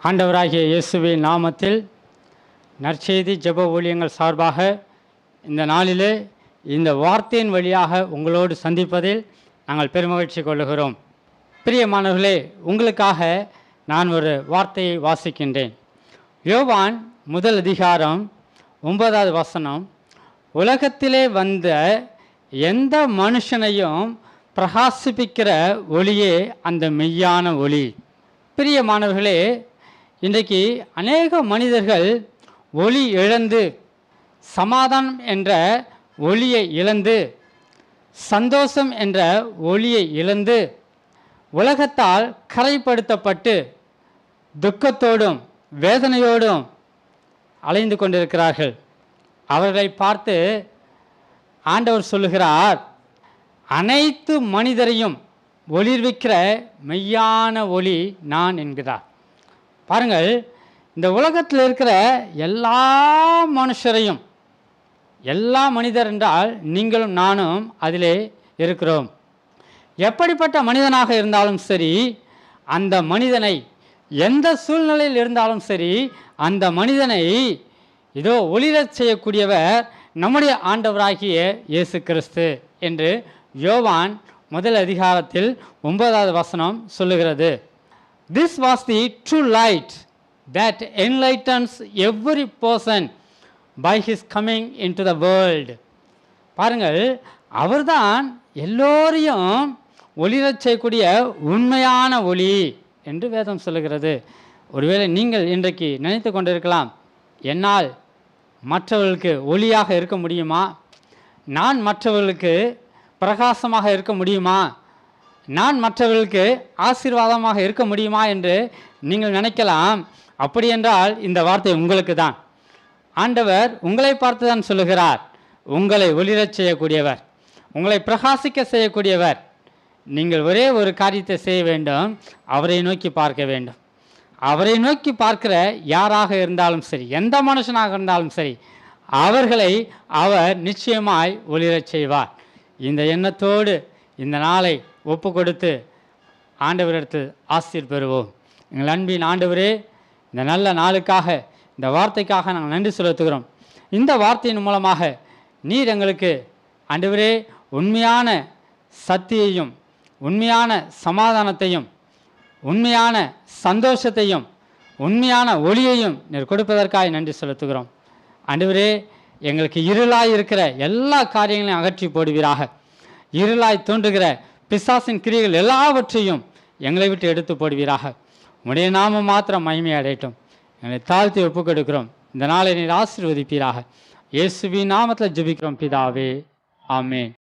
ஆண்டவராகிய இயேசுவின் நாமத்தில் நற்செய்தி ஜெப ஊழியங்கள் சார்பாக இந்த நாளிலே இந்த வார்த்தையின் வழியாக உங்களோடு சந்திப்பதில் நாங்கள் பெருமகிழ்ச்சி கொள்ளுகிறோம். பிரியமானவர்களே உங்களுக்காக நான் ஒரு வார்த்தையை வாசிக்கின்றேன். யோவான் முதல் அதிகாரம் ஒன்பதாவது வசனம் உலகத்திலே வந்த எந்த மனுஷனையும் பிரகாசிப்பிக்கிற ஒளியே அந்த மெய்யான ஒளி. பிரியமானவர்களே இன்றைக்கு அநேக மனிதர்கள் ஒளி இழந்து சமாதானம் என்ற ஒளியை இழந்து சந்தோஷம் என்ற ஒளியை இழந்து உலகத்தால் கரைப்படுத்தப்பட்டு துக்கத்தோடும் வேதனையோடும் அலைந்து கொண்டிருக்கிறார்கள். அவர்களை பார்த்து ஆண்டவர் சொல்லுகிறார் அனைத்து மனிதரையும் ஒளிர்விக்கிற மெய்யான ஒளி நான் என்கிறார். பாருங்கள் இந்த உலகத்தில் இருக்கிற எல்லா மனுஷரையும் எல்லா மனிதர் என்றால் நீங்களும் நானும் அதிலே இருக்கிறோம். எப்படிப்பட்ட மனிதனாக இருந்தாலும் சரி அந்த மனிதனை எந்த சூழ்நிலையில் இருந்தாலும் சரி அந்த மனிதனை இதோ ஒளிரச் செய்யக்கூடியவர் நம்முடைய ஆண்டவராகிய இயேசு கிறிஸ்து என்று யோவான் முதல் அதிகாரத்தில் ஒன்பதாவது வசனம் சொல்லுகிறது. This was the true light that enlightens every person by his coming into the world பாருங்கள் அவர்தான் எல்லோரையும் ஒளிரச் செய்யக்கூடிய உண்மையான ஒளி என்று வேதம் சொல்லுகிறது. ஒருவேளை நீங்கள் இன்றைக்கு நினைத்து கொண்டிருக்கலாம் என்னால் மற்றவர்களுக்கு ஒளியாக இருக்க முடியுமா? நான் மற்றவர்களுக்கு பிரகாசமாக இருக்க முடியுமா? நான் மற்றவர்களுக்கு ஆசீர்வாதமாக இருக்க முடியுமா என்று நீங்கள் நினைக்கலாம். அப்படி என்றால் இந்த வார்த்தை உங்களுக்கு தான் ஆண்டவர் உங்களை பார்த்து தான் சொல்லுகிறார். உங்களை ஒளிரச் செய்யக்கூடியவர். உங்களை பிரகாசிக்க செய்யக்கூடியவர். நீங்கள் ஒரே ஒரு காரியத்தை செய்ய வேண்டும். அவரை நோக்கி பார்க்க வேண்டும். அவரை நோக்கி பார்க்கிற யாராக இருந்தாலும் சரி எந்த மனுஷனாக இருந்தாலும் சரி அவர்களை அவர் நிச்சயமாய் ஒளிரச் செய்வார். இந்த எண்ணத்தோடு இந்த நாளை ஒப்பு கொடுத்து ஆண்டவரிடத்தில் ஆசிர் பெறுவோம். எங்கள் அன்பின் ஆண்டவரே இந்த நல்ல நாளுக்காக இந்த வார்த்தைக்காக நாங்கள் நன்றி செலுத்துகிறோம். இந்த வார்த்தையின் மூலமாக நீர் எங்களுக்கு ஆண்டவரே உண்மையான சக்தியையும் உண்மையான சமாதானத்தையும் உண்மையான சந்தோஷத்தையும் உண்மையான ஒளியையும் நீர் கொடுப்பதற்காக நன்றி செலுத்துகிறோம். ஆண்டவரே எங்களுக்கு இருளாய் இருக்கிற எல்லா காரியங்களையும் அகற்றி போடுவீராக. இருளாய் தோன்றுகிற பிசாசின் கிரியைகள் எல்லாவற்றையும் எங்களை விட்டு எடுத்து போடுவீராக. உடைய நாம மாத்திரம் மகிமை அடையட்டும். எங்களை தாழ்த்தி ஒப்புக்கெடுக்கிறோம். இந்த நாளை நீர் ஆசீர்வதிப்பீராக. இயேசுவின் நாமத்தில் ஜெபிக்கிறோம் பிதாவே. ஆமே